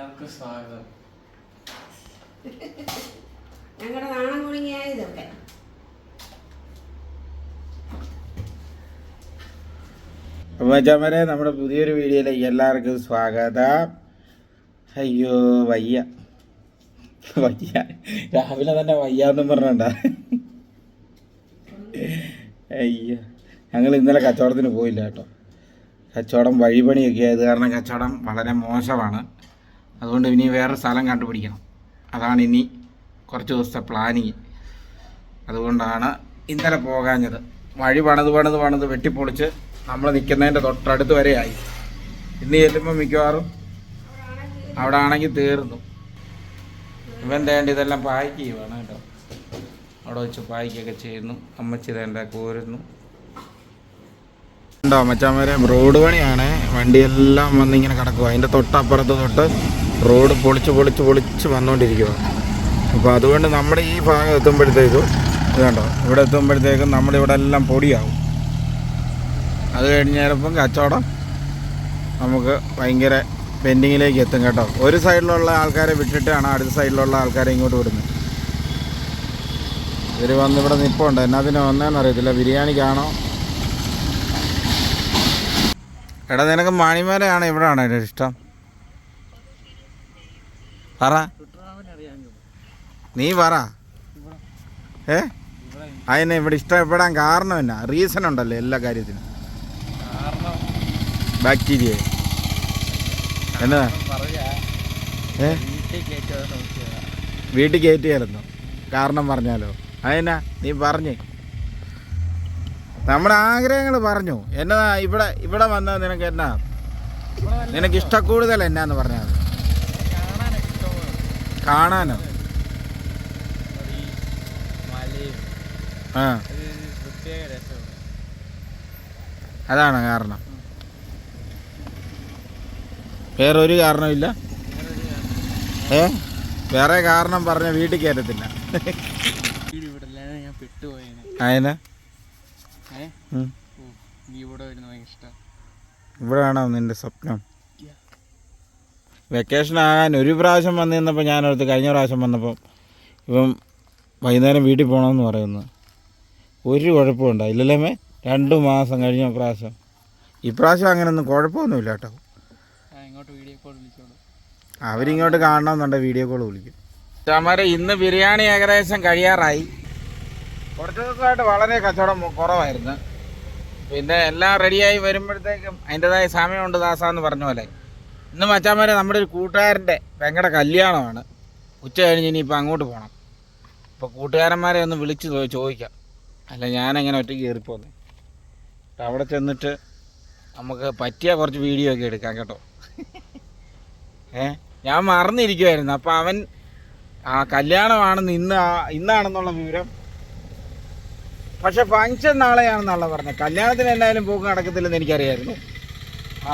എല്ലാവർക്കും സ്വാഗതം. ഞങ്ങളുടെ നാണം കുടുങ്ങിയായ ഇതൊക്കെ. മച്ചാമരെ നമ്മുടെ പുതിയൊരു വീഡിയോയിലേക്ക് എല്ലാവർക്കും സ്വാഗതം. അയ്യോ വയ്യ. വയ്യ. രാവിലെ തന്നെ വയ്യാന്നും പറഞ്ഞണ്ട. അയ്യോ. ഞങ്ങൾ ഇന്നലെ കച്ചവടത്തിന് പോയില്ല കേട്ടോ. കച്ചവടം വഴിപണിയൊക്കെ ആയത് കാരണം കച്ചവടം വളരെ മോശമാണ്. അതുകൊണ്ട് ഇനി വേറെ സ്ഥലം കണ്ടുപിടിക്കണം. അതാണ് ഇനി കുറച്ച് ദിവസത്തെ പ്ലാനിങ് അതുകൊണ്ടാണ് ഇന്നലെ പോകാഞ്ഞത്. വഴി പണിത് പണിത് പണിത് വെട്ടിപ്പൊളിച്ച് നമ്മൾ നിൽക്കുന്നതിന്റെ തൊട്ടടുത്ത് വരെ ആയി. ഇന്ന് ചെല്ലുമ്പോൾ മിക്കവാറും അവിടെ ആണെങ്കിൽ തീർന്നു. ഇവൻ തേണ്ട ഇതെല്ലാം പായ്ക്ക് ചെയ്യുവാണ് കേട്ടോ. അവിടെ വെച്ച് പായ്ക്കൊക്കെ ചെയ്യുന്നു. അമ്മച്ചി തേണ്ട കോരുന്നു ഉണ്ടോ വരെ റോഡ് പണിയാണ്. വണ്ടിയെല്ലാം വന്നിങ്ങനെ കിടക്കുക അതിന്റെ തൊട്ടപ്പുറത്ത് തൊട്ട് റോഡ് പൊളിച്ച് പൊളിച്ച് പൊളിച്ച് വന്നുകൊണ്ടിരിക്കുക അപ്പോൾ അതുകൊണ്ട് നമ്മുടെ ഈ ഭാഗം എത്തുമ്പോഴത്തേക്കും ഇതുണ്ടോ കണ്ടോ ഇവിടെ എത്തുമ്പോഴത്തേക്കും നമ്മുടെ ഇവിടെ എല്ലാം പൊടിയാവും. അത് കഴിഞ്ഞപ്പം കച്ചവടം നമുക്ക് ഭയങ്കര പെൻഡിങ്ങിലേക്ക് എത്തും കേട്ടോ. ഒരു സൈഡിലുള്ള ആൾക്കാരെ വിട്ടിട്ടാണ് അടുത്ത സൈഡിലുള്ള ആൾക്കാരെ ഇങ്ങോട്ട് വിടുന്നത്. ഇവർ വന്ന് ഇവിടെ നിൽപ്പുണ്ട് പിന്നെ വന്നതെന്ന് അറിയത്തില്ല. ബിരിയാണിക്കാണോ? എടാ നിനക്ക് മാണിമേലയാണ് ഇവിടാണ് എന്റെ ഇഷ്ടം. പറ. നീ പറ. ഏ? അതിനെ ഇവിടെ ഇഷ്ടപ്പെടാൻ കാരണം എന്നാ? റീസൺ ഉണ്ടല്ലോ എല്ലാ കാര്യത്തിനും. ബാക്ടീരിയ എന്നാ? ഏ? വീട്ടിൽ കയറ്റിയായിരുന്നു കാരണം പറഞ്ഞാലോ? അതിനാ നീ പറഞ്ഞേ. നമ്മുടെ ആഗ്രഹങ്ങൾ പറഞ്ഞു. എന്നതാ ഇവിടെ ഇവിടെ വന്നത് നിനക്ക് എന്നാ? നിനക്ക് ഇഷ്ടക്കൂടുതൽ എന്നാന്ന് പറഞ്ഞാൽ കാണാനോ? ആ. അതാണ് കാരണം. വേറൊരു കാരണമില്ല ഏ? വേറെ കാരണം പറഞ്ഞ വീട്ടിൽ കയറ്റത്തില്ല. പെട്ടുപോയേനെ. അതിനാ ഇവിടെ വരുന്ന ഭയങ്കര ഇഷ്ടം. ഇവിടെയാണോ നിന്റെ സ്വപ്നം? വെക്കേഷൻ ആകാൻ ഒരു പ്രാവശ്യം വന്നു നിന്നപ്പോൾ ഞാനടുത്ത് കഴിഞ്ഞ പ്രാവശ്യം വന്നപ്പം ഇപ്പം വൈകുന്നേരം വീട്ടിൽ പോകണമെന്ന് പറയുന്നു. ഒരു കുഴപ്പമുണ്ടോ ഇല്ലല്ലേ രണ്ട് മാസം കഴിഞ്ഞ പ്രാവശ്യം. ഇപ്രാവശ്യം അങ്ങനെയൊന്നും കുഴപ്പമൊന്നുമില്ല കേട്ടോ. അവരിങ്ങോട്ട് കാണണമെന്നുണ്ട് വീഡിയോ കോൾ വിളിക്കും. ചമര ഇന്ന് ബിരിയാണി ഏകദേശം കഴിയാറായി. കുറച്ച് ദിവസമായിട്ട് വളരെ കച്ചവടം കുറവായിരുന്നു. പിന്നെ എല്ലാം റെഡിയായി വരുമ്പോഴത്തേക്കും അതിന്റെതായ സമയമുണ്ട് ദാസാന്ന് പറഞ്ഞ പോലെ. ഇന്ന് മച്ചാമാരെ നമ്മുടെ ഒരു കൂട്ടുകാരന്റെ പെങ്ങളുടെ കല്യാണമാണ്. ഉച്ച കഴിഞ്ഞ് ഇനിയിപ്പോൾ അങ്ങോട്ട് പോകണം അപ്പോൾ കൂട്ടുകാരന്മാരെ ഒന്ന് വിളിച്ച് ചോദിക്കാം. അല്ല ഞാനെങ്ങനെ ഒറ്റയ്ക്ക് കയറിപ്പോന്നെ? അവിടെ ചെന്നിട്ട് നമുക്ക് പറ്റിയ കുറച്ച് വീഡിയോ ഒക്കെ എടുക്കാം കേട്ടോ. ഏ? ഞാൻ മറന്നിരിക്കുമായിരുന്നു അപ്പോൾ അവൻ ആ കല്യാണമാണെന്ന് ഇന്ന് ഇന്നാണെന്നുള്ള വിവരം പക്ഷെ ഫങ്ഷൻ നാളെയാണെന്നുള്ള പറഞ്ഞത്. കല്യാണത്തിന് എന്തായാലും പോക്ക് നടക്കത്തില്ലെന്ന് എനിക്കറിയായിരുന്നു.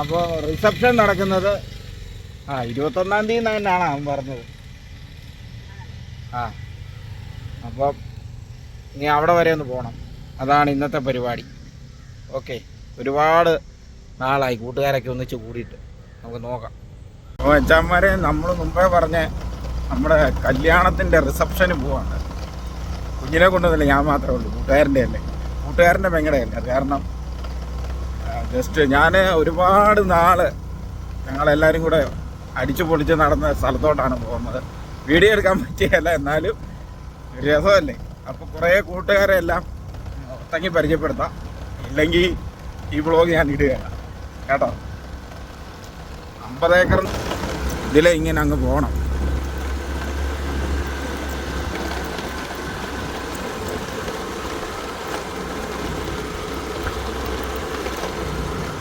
അപ്പോൾ റിസപ്ഷൻ നടക്കുന്നത് ആ ഇരുപത്തൊന്നാം തീയതി തന്നെയാണ് അവൻ പറഞ്ഞത്. ആ അപ്പോൾ നീ അവിടെ വരെ ഒന്ന് പോകണം അതാണ് ഇന്നത്തെ പരിപാടി. ഓക്കെ ഒരുപാട് നാളായി കൂട്ടുകാരൊക്കെ ഒന്നിച്ച് കൂടിയിട്ട്. നമുക്ക് നോക്കാം. അപ്പോൾ അച്ഛന്മാരെ നമ്മൾ മുമ്പേ പറഞ്ഞ നമ്മുടെ കല്യാണത്തിന്റെ റിസപ്ഷന് പോവാണ്. കുഞ്ഞിനെ കൊണ്ടതല്ല ഞാൻ മാത്രമേ ഉള്ളൂ. കൂട്ടുകാരന്റെ അല്ലേ? കൂട്ടുകാരന്റെ പെങ്ങടയല്ലേ അത് കാരണം ജസ്റ്റ് ഞാൻ ഒരുപാട് നാൾ ഞങ്ങളെല്ലാവരും കൂടെ അടിച്ചു പൊളിച്ച് നടന്ന സ്ഥലത്തോട്ടാണ് പോകുന്നത്. വീഡിയോ എടുക്കാൻ പറ്റിയല്ല എന്നാലും രസമല്ലേ? അപ്പോൾ കുറേ കൂട്ടുകാരെ എല്ലാം ഒത്തങ്ങി പരിചയപ്പെടുത്താം. ഇല്ലെങ്കിൽ ഈ ബ്ലോഗ് ഞാൻ ഇടുക കേട്ടോ? അമ്പത് ഏക്കർ ഇതിലെ ഇങ്ങനെ അങ്ങ് പോകണം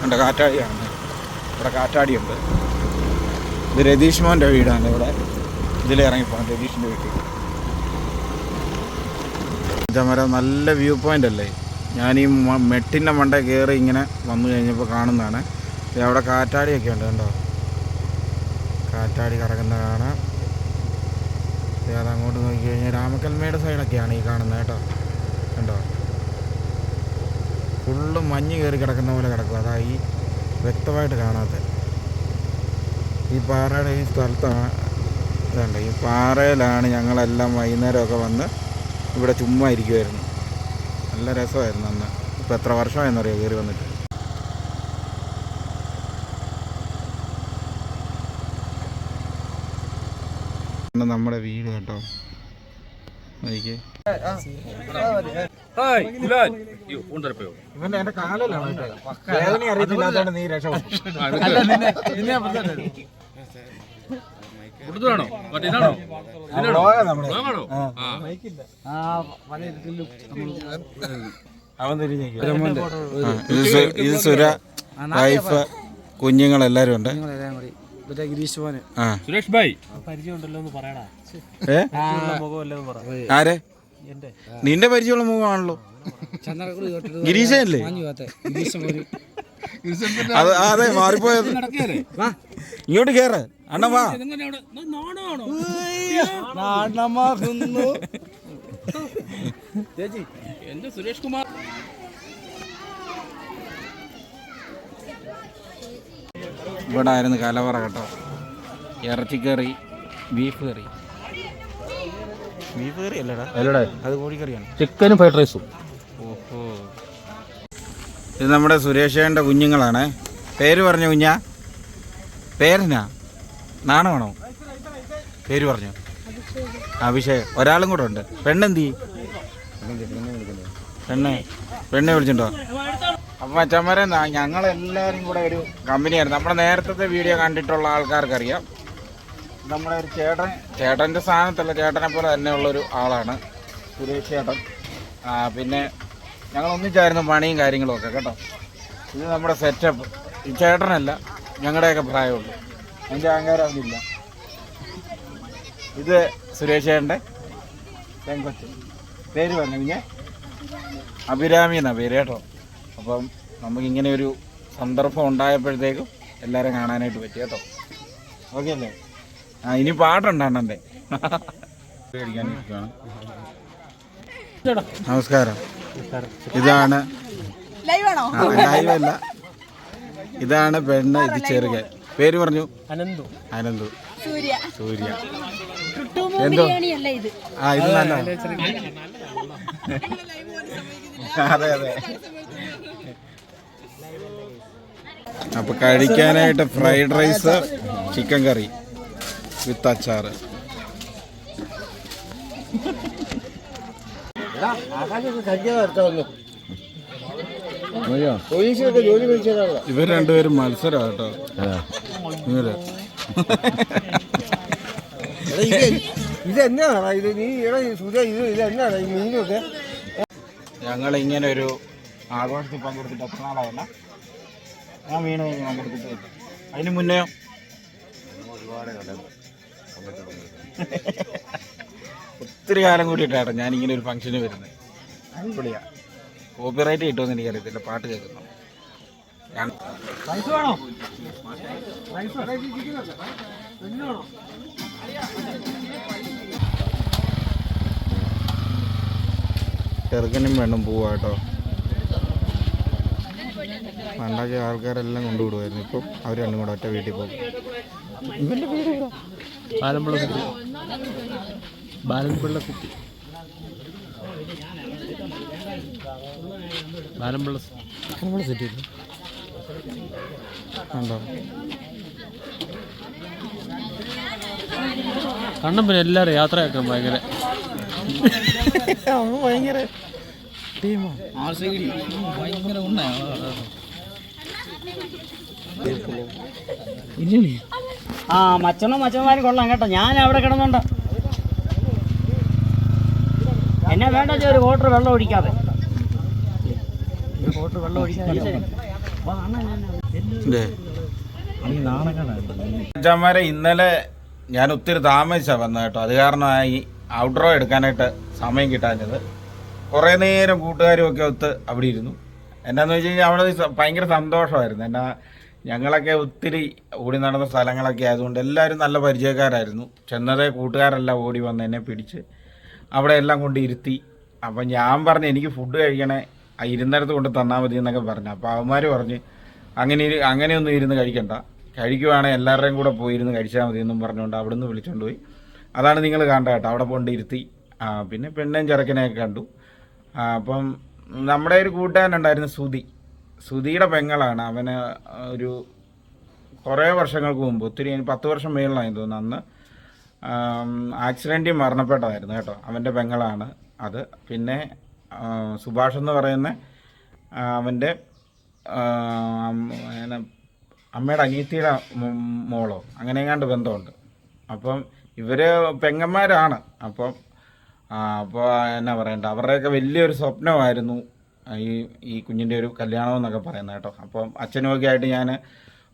എന്റെ കാറ്റാടിയാണ്. ഇവിടെ കാറ്റാടിയുണ്ട്. ഇത് രതീഷ് മോന്റെ വീടാണ് ഇവിടെ. ഇതിൽ ഇറങ്ങിപ്പോകാം രതീഷിന്റെ വീട്ടിൽ. മരം നല്ല വ്യൂ പോയിന്റ് അല്ലേ? ഞാൻ ഈ മെട്ടിന്റെ മണ്ട കയറി ഇങ്ങനെ വന്നു കഴിഞ്ഞപ്പോൾ കാണുന്നതാണ്. അവിടെ കാറ്റാടിയൊക്കെ ഉണ്ട് കണ്ടോ? കാറ്റാടി കറങ്ങുന്ന കാണാം. അത് അങ്ങോട്ട് നോക്കി കഴിഞ്ഞാൽ രാമക്കൽമയുടെ സൈഡൊക്കെയാണ് ഈ കാണുന്നത് കേട്ടോ. കണ്ടോ? ഫുള്ള് മഞ്ഞ് കയറി കിടക്കുന്ന പോലെ കിടക്കും. അതാ ഈ വ്യക്തമായിട്ട് കാണാത്ത. ഈ പാറയുടെ ഈ സ്ഥലത്താണ് ഇതുണ്ട് ഈ പാറയിലാണ് ഞങ്ങളെല്ലാം വൈകുന്നേരമൊക്കെ വന്ന് ഇവിടെ ചുമ്മാ ഇരിക്കുമായിരുന്നു നല്ല രസമായിരുന്നു അന്ന്. ഇപ്പം എത്ര വർഷമായെന്നറിയാം കയറി വന്നിട്ട്? നമ്മുടെ വീട് കേട്ടോ. നോക്കിക്കേ. ഇവന്റെ എന്റെ കാലിലാണ് വേദന അറിയത്തില്ലാത്തോണ്ട് നീ. അവൻ ഇത് സുര വൈഫ് കുഞ്ഞുങ്ങളെല്ലാരും ഉണ്ട് ഗിരീഷ് മോന്. ആ. സുരേഷ് ഭായ്. പരിചയം ഉണ്ടല്ലോ എന്ന് പറ. ആരെ? നിന്റെ പരിചയമുള്ള മുഖമാണല്ലോ ഗിരീശല്ലേ അത് മാറിപ്പോയത്. ഇങ്ങോട്ട് കേറ്. അണ്ണ വാ. നാണമാകുന്നു. എന്റെ സുരേഷ് കുമാർ. ഇവിടെ ആയിരുന്നു കലവറ കേട്ടോ. ഇറച്ചിക്കറി ബീഫ് കറി. ബീഫ് കറി അല്ലടാ. അല്ലടാ. അത് കോഴിക്കറിയാണ് ചിക്കനും ഫ്രൈഡ് റൈസും. ഓഹോ. ഇത് നമ്മുടെ സുരേഷേന്റെ കുഞ്ഞുങ്ങളാണ്. പേര് പറഞ്ഞു കുഞ്ഞാ? പേരെന്നാ? നാണമാണോ? പേര് പറഞ്ഞു? അഭിഷേക്. ഒരാളും കൂടെ ഉണ്ട്. പെണ്ണെന്തി? പെണ്ണെ. പെണ്ണെ വിളിച്ചിട്ടുണ്ടോ? അപ്പം അച്ഛന്മാരെ ഞങ്ങളെല്ലാവരും കൂടെ ഒരു കമ്പനിയായിരുന്നു. നമ്മുടെ നേരത്തെ വീഡിയോ കണ്ടിട്ടുള്ള ആൾക്കാർക്കറിയാം. നമ്മുടെ ഒരു ചേട്ടൻ. ചേട്ടന്റെ സ്ഥാനത്തല്ല ചേട്ടനെ പോലെ തന്നെയുള്ളൊരു ആളാണ് സുരേഷ് ചേട്ടൻ. പിന്നെ ഞങ്ങൾ ഒന്നിച്ചായിരുന്നു പണിയും കാര്യങ്ങളും ഒക്കെ കേട്ടോ. ഇത് നമ്മുടെ സെറ്റപ്പ് ഈ ചേട്ടനല്ല ഞങ്ങളുടെയൊക്കെ പ്രായമുള്ളൂ. എന്റെ അഹങ്കാരം ഒന്നുമില്ല ഇത് സുരേഷ് ചേട്ടന്റെ പെങ്കൊച്ച് പേര് പറഞ്ഞു പിന്നെ അഭിരാമി എന്നാ പേര് കേട്ടോ. അപ്പം നമുക്കിങ്ങനെ ഒരു സന്ദർഭം ഉണ്ടായപ്പോഴത്തേക്കും എല്ലാവരും കാണാനായിട്ട് പറ്റി കേട്ടോ. ഓക്കെ അല്ലേ? ആ ഇനി പാട്ടുണ്ട് അണ്ണന്റെ. പേടിക്കാനിരിക്കുകയാണ് നമസ്കാരം. ഇതാണ് ലൈവല്ല ഇതാണ് പെണ്ണ് ഇത് ചെറുകൻ പേര് പറഞ്ഞു? അനന്തു. അനന്തു. സൂര്യ. എന്തോ? ആ ഇത് നല്ല അതെ അതെ. അപ്പൊ കഴിക്കാനായിട്ട് fried rice chicken curry with അച്ചാർ ഇവർ രണ്ടുപേരും മത്സരം കേട്ടോ ഇവർ. ഇത് എന്നാണ് ഇത് നീ സുധ ഇത് ഇത് എന്നാണ് ഈ മീനൊക്കെ? ഞങ്ങൾ ഇങ്ങനെ ഒരു ആഘോഷത്തിൽ പങ്കെടുത്തിട്ട് എത്ര നാളായല്ല? ഞാൻ കഴിഞ്ഞ് പങ്കെടുത്തിട്ട് അതിന് മുന്നെയോ ഒത്തിരി കാലം കൂടിയിട്ടാണ് ഞാൻ ഇങ്ങനെ ഒരു ഫംഗ്ഷന് വരുന്നത്. അടിപൊളിയാ. കോപ്പിറൈറ്റ് കിട്ടുമെന്ന് എനിക്കറിയത്തില്ല. പാട്ട് കേൾക്കുന്നു. ചെറുക്കനും വേണം പോവാട്ടോ പണ്ടൊക്കെ ആൾക്കാരെല്ലാം കൊണ്ടുവിടുമായിരുന്നു ഇപ്പം അവർ രണ്ടും കൂടെ ഒറ്റ വീട്ടിൽ പോകും. വീട്? ബാലമ്പുള്ള കുട്ടി. ബാലൻപിള്ള കുട്ടി. ബാലമ്പുള്ള നമ്മൾ സെറ്റ് ചെയ്തു കണ്ടോ? കണ്ണം പിന്നെ എല്ലാവരും യാത്രയാക്കാൻ ഭയങ്കര ഭയങ്കര ഭയങ്കര ഉണ്ണ ആ മച്ചനും മച്ചന്മാരും കൊള്ളാം കേട്ടോ. ഞാൻ അവിടെ കിടന്നുണ്ട്. എന്നെ വേണ്ട ഒരു കോട്ടർ വെള്ളം ഒഴിക്കാതെ. ഒരു കോട്ടർ വെള്ളം ഒഴിക്കാതെ. അച്ഛന്മാരെ ഇന്നലെ ഞാൻ ഒത്തിരി താമസിച്ചാണ് വന്നത് കേട്ടോ. അത് കാരണമായി ഔട്ട്ഡോർ എടുക്കാനായിട്ട് സമയം കിട്ടാഞ്ഞത്. കുറേ നേരം കൂട്ടുകാരും ഒക്കെ ഒത്ത് അവിടെ ഇരുന്നു. എന്നാന്ന് വെച്ച് കഴിഞ്ഞാൽ അവിടെ ഭയങ്കര സന്തോഷമായിരുന്നു. എന്നാ ഞങ്ങളൊക്കെ ഒത്തിരി ഓടി നടന്ന സ്ഥലങ്ങളൊക്കെ ആയതുകൊണ്ട് എല്ലാവരും നല്ല പരിചയക്കാരായിരുന്നു. ചെന്നതേ കൂട്ടുകാരല്ല ഓടി വന്ന് എന്നെ പിടിച്ച് അവിടെ എല്ലാം കൊണ്ട് ഇരുത്തി. അപ്പം ഞാൻ പറഞ്ഞു എനിക്ക് ഫുഡ് കഴിക്കണേ. ഇരുന്നിടത്ത് കൊണ്ട് തന്നാൽ മതി എന്നൊക്കെ പറഞ്ഞു. അപ്പോൾ അവന്മാർ പറഞ്ഞ് അങ്ങനെ അങ്ങനെയൊന്നും ഇരുന്ന് കഴിക്കണ്ട. കഴിക്കുവാണെങ്കിൽ എല്ലാവരുടെയും കൂടെ പോയിരുന്ന് കഴിച്ചാൽ മതി എന്നും പറഞ്ഞുകൊണ്ട് അവിടെ നിന്ന് വിളിച്ചുകൊണ്ട് പോയി. അതാണ് നിങ്ങൾ കണ്ട കേട്ടോ. അവിടെ കൊണ്ട് ഇരുത്തി. പിന്നെ പെണ്ണേം ചെറുക്കനെയൊക്കെ കണ്ടു. അപ്പം നമ്മുടെ ഒരു കൂട്ടുകാരനുണ്ടായിരുന്നു സുധി. സുധിയുടെ പെങ്ങളാണ്. അവന് ഒരു കുറേ വർഷങ്ങൾക്ക് മുമ്പ് ഒത്തിരി പത്ത് വർഷം മേളിലായി തോന്നുന്നു അന്ന്. ആക്സിഡന്റിൽ മരണപ്പെട്ടതായിരുന്നു കേട്ടോ. അവന്റെ പെങ്ങളാണ് അത്. പിന്നെ സുഭാഷ് എന്ന് പറയുന്ന അവന്റെ അമ്മയുടെ അനിയത്തിയുടെ മോളോ അങ്ങനെ എങ്ങാണ്ട് ബന്ധമുണ്ട്. അപ്പം ഇവർ പെങ്ങന്മാരാണ്. അപ്പം അപ്പോൾ എന്നാ പറയണ്ട അവരുടെയൊക്കെ വലിയൊരു സ്വപ്നമായിരുന്നു ഈ ഈ കുഞ്ഞിന്റെ ഒരു കല്യാണം എന്നൊക്കെ പറയുന്നത് കേട്ടോ. അപ്പം അച്ഛനുമൊക്കെ ആയിട്ട് ഞാൻ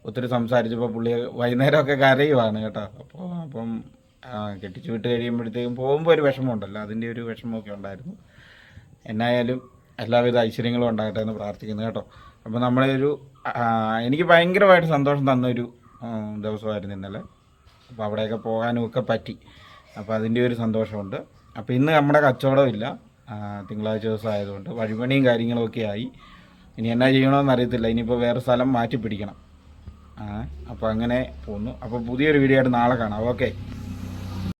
ഒത്തിരി സംസാരിച്ചപ്പോൾ പുള്ളി വൈകുന്നേരമൊക്കെ കരയുവാണ് കേട്ടോ. അപ്പോൾ അപ്പം കെട്ടിച്ചു വിട്ട് കഴിയുമ്പോഴത്തേക്കും പോകുമ്പോൾ ഒരു വിഷമമുണ്ടല്ലോ. അതിന്റെ ഒരു വിഷമമൊക്കെ ഉണ്ടായിരുന്നു. എന്നായാലും എല്ലാവിധ ഐശ്വര്യങ്ങളും ഉണ്ടാകട്ടെ എന്ന് പ്രാർത്ഥിക്കുന്നു കേട്ടോ. അപ്പോൾ നമ്മളെ ഒരു ആ, എനിക്ക് ഭയങ്കരമായിട്ട് സന്തോഷം തന്നൊരു ദിവസമായിരുന്നു ഇന്നലെ. അപ്പോൾ അവിടെയൊക്കെ പോകാനും ഒക്കെ പറ്റി. അപ്പോൾ അതിന്റെ ഒരു സന്തോഷമുണ്ട്. അപ്പോൾ ഇന്ന് നമ്മുടെ കച്ചവടമില്ല. തിങ്കളാഴ്ച ദിവസം ആയതുകൊണ്ട് വഴിപണിയും കാര്യങ്ങളൊക്കെ ആയി. ഇനി എന്നാ ചെയ്യണമെന്ന് അറിയത്തില്ല. ഇനിയിപ്പോൾ വേറെ സ്ഥലം മാറ്റി പിടിക്കണം അപ്പോൾ അങ്ങനെ പോന്നു. അപ്പോൾ പുതിയൊരു വീഡിയോ ആയിട്ട് നാളെ കാണാം. ഓക്കെ.